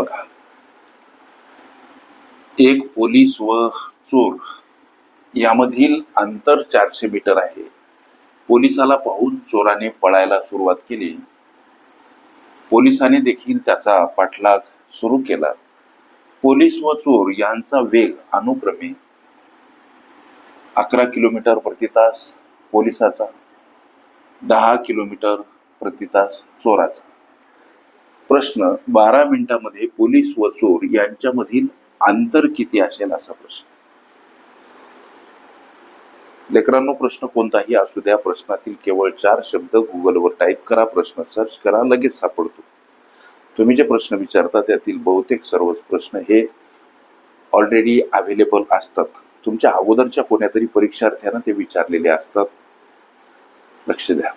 बघा. एक पोलीस व चोर यामधील अंतर चारशे मीटर आहे. पोलिसाला पाहून चोराने पळायला सुरुवात केली. पोलिसाने देखील त्याचा पाठलाग सुरू केला. पोलीस व चोर यांचा वेग अनुक्रमे अकरा किलोमीटर प्रति तास पोलिसाचा दहा किलोमीटर प्रति तास चोराचा. प्रश्न बारा मिनिटांमध्ये पोलीस व चोर यांच्यामधील अंतर किती असेल असा प्रश्न. लेकरांनो प्रश्न कोणताही असू द्या. प्रश्नातील केवळ चार शब्द गुगलवर टाईप करा. प्रश्न सर्च करा. लगेच सापडतो. तुम्ही जे प्रश्न विचारता त्यातील बहुतेक सर्वच प्रश्न हे ऑलरेडी अवेलेबल असतात. तुमच्या अगोदरच्या कोण्यातरी परीक्षार्थ्यांना ते विचारलेले असतात. लक्ष द्या.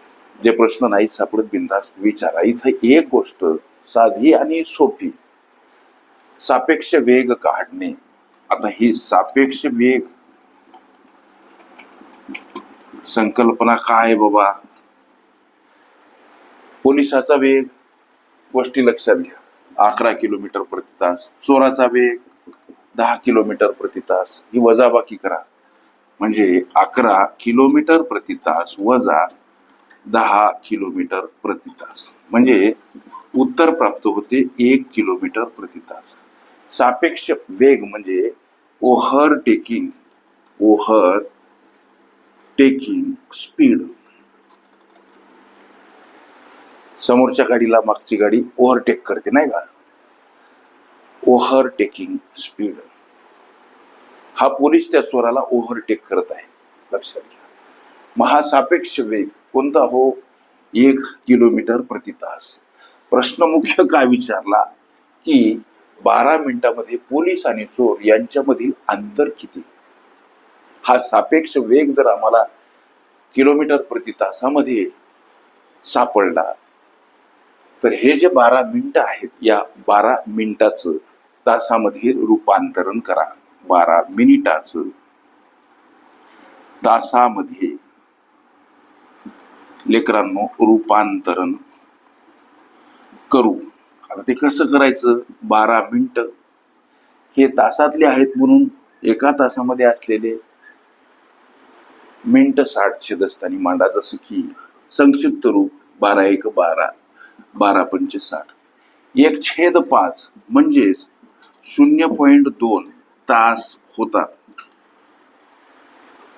जे प्रश्न नाही सापडत बिनधास्त विचारा. इथं एक गोष्ट साधी आणि सोपी. सापेक्ष वेग काढणे. आता ही सापेक्ष वेग संकल्पना काय बाबा? पोलिसाचा वेग गोष्टी लक्षात घ्या. अकरा किलोमीटर प्रति तास. चोराचा वेग दहा किलोमीटर प्रति तास. ही वजाबाकी करा. म्हणजे अकरा किलोमीटर प्रति तास वजा दहा किलोमीटर प्रति तास. म्हणजे उत्तर प्राप्त होते एक किलोमीटर प्रति तास. सापेक्ष वेग म्हणजे overtaking overtaking speed. समोरच्या गाडीला मागची गाडी ओव्हरटेक करते नाही का? Overtaking speed. हा पोलीस त्या स्वराला ओव्हरटेक करत आहे. लक्षात घ्या. महासापेक्ष वेग कोणता हो? एक किलोमीटर प्रति तास. प्रश्न मुख्य काय विचारला? की बारा मिनिटामध्ये पोलीस आणि चोर यांच्यामधील अंतर किती? हा सापेक्ष वेग जर आम्हाला किलोमीटर प्रति तासामध्ये सापडला तर हे जे बारा मिनिटं आहेत या बारा मिनिटाचं तासामध्ये रूपांतरण करा. बारा मिनिटाचं तासामध्ये. लेकरांनो रूपांतरण करू. आता ते कसं करायचं? बारा मिनटं. हे तासातले आहेत म्हणून एका तासामध्ये असलेले मिनट साठ छेदस्थानी मांडा. जसं की संक्षिप्त रूप बारा एक बारा बारा पंचे साठ. एक छेद पाच म्हणजेच शून्य पॉइंट दोन तास होतात.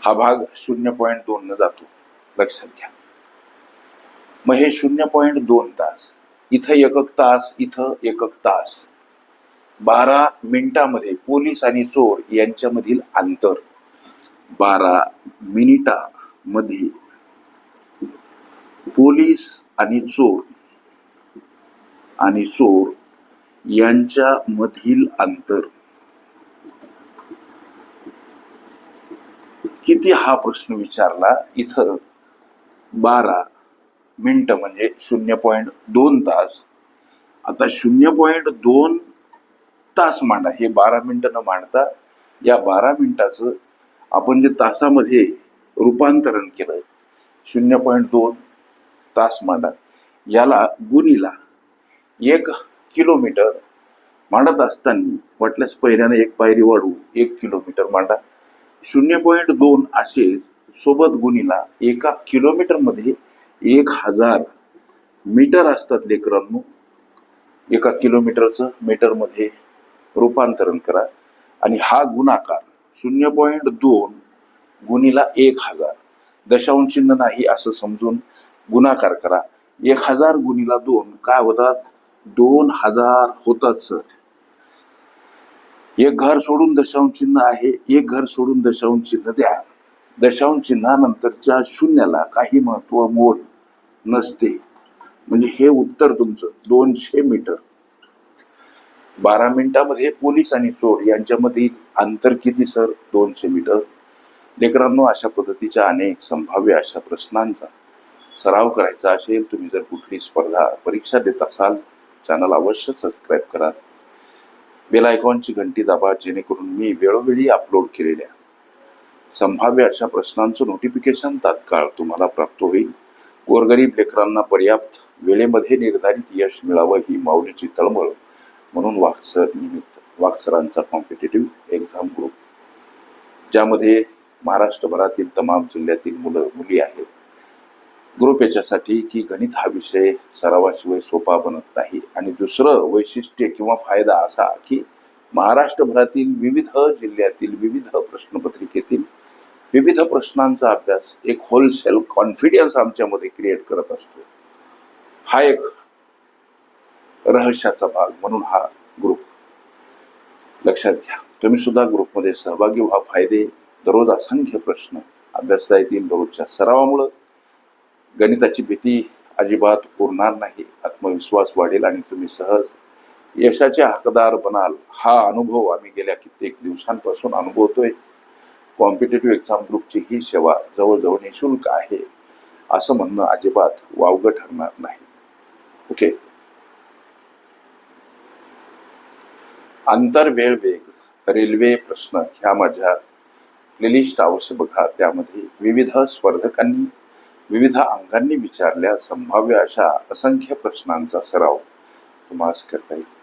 हा भाग शून्य पॉइंट दोन न जातो. लक्षात घ्या. मग हे शून्य पॉइंट दोन तास इथं एकक तास इथं एकक तास. बारा मिनिटामध्ये पोलीस आणि चोर यांच्यामधील अंतर. बारा मिनिटामध्ये पोलीस आणि चोर आणि चोर यांच्यामधील अंतर. किती हा प्रश्न विचारला? इथं बारा मिनटं म्हणजे शून्य पॉईंट दोन तास. आता शून्य पॉईंट दोन तास मांडा हे बारा मिनटं न मांडता या बारा मिनिटाचं आपण जे तासामध्ये रूपांतरण केलं शून्य पॉईंट दोन तास मांडा. याला गुणीला एक किलोमीटर मांडत असताना वाटल्यास पहिल्याने एक पायरी वाढवू एक किलोमीटर मांडा. शून्य पॉईंट दोन असे सोबत गुणीला एका किलोमीटरमध्ये एक हजार मीटर असतात लेकरांनो. एका किलोमीटरचं मीटरमध्ये रूपांतरण करा. आणि हा गुणाकार शून्य पॉईंट दोन गुणीला एक हजार. दशांश चिन्ह नाही असं समजून गुणाकार करा. एक हजार गुणीला दोन काय होतात? दोन हजार होतात सर एक घर सोडून दशांश चिन्ह आहे. एक घर सोडून दशांश चिन्ह द्या. दशांश चिन्हानंतरच्या शून्याला काही महत्त्व मोठ नसते. म्हणजे हे उत्तर तुमचं. दोनशे मीटर. बारा मिनिटामध्ये पोलीस आणि चोर यांच्यामधील अंतर किती सर? दोनशे मीटर. लेकरांनो अशा पद्धतीच्या अनेक संभाव्य अशा प्रश्नांचा सराव करायचा असेल तुम्ही जर कुठली स्पर्धा परीक्षा देत असाल चॅनल अवश्य सबस्क्राईब करा. बेल आयकॉनची घंटी दाबा जेणेकरून मी वेळोवेळी अपलोड केलेल्या संभाव्य अशा प्रश्नांचं नोटिफिकेशन तात्काळ तुम्हाला प्राप्त होईल. गोरगरीब लेकरांना पर्याप्त वेळेमध्ये निर्धारित यश मिळावं ही माऊलीची तळमळ म्हणून वाक्सर निमित्त वाक्सरांचा कॉम्पिटेटिव्ह एक्झाम ग्रुप ज्यामध्ये महाराष्ट्रभरातील तमाम जिल्ह्यातील मुलं मुली आहेत. ग्रुप याच्यासाठी की गणित हा विषय सरावाशिवाय सोपा बनत नाही. आणि दुसरं वैशिष्ट्य किंवा फायदा असा की महाराष्ट्रभरातील विविध जिल्ह्यातील विविध प्रश्नपत्रिकेतील विविध प्रश्नांचा अभ्यास एक होलसेल कॉन्फिडन्स आमच्यामध्ये क्रिएट करत असतो. हा एक रहस्याचा भाग म्हणून हा ग्रुप लक्षात घ्या. तुम्ही सुद्धा ग्रुपमध्ये सहभागी व्हा. फायदे दररोज असंख्य प्रश्न. अभ्यासता येतील दररोजच्या सरावामुळं. गणिताची भीती अजिबात उरणार नाही. आत्मविश्वास वाढेल आणि तुम्ही सहज यशाचे हकदार बनाल. हा अनुभव आम्ही गेल्या कित्येक दिवसांपासून अनुभवतोय. कॉम्पिटेटिव्ह एक्झाम ग्रुपची ही सेवा जवळजवळ निशुल्क आहे असं म्हणणं अजिबात वावगं ठरणार नाही. ओके आंतर वेळ वेग रेल्वे प्रश्न ह्या माझ्या प्लेलिस्ट अवश्य बघा. त्यामध्ये विविध स्पर्धकांनी विविध अंगांनी विचारल्या संभाव्य अशा असंख्य प्रश्नांचा सराव तुम्हाला करता येईल.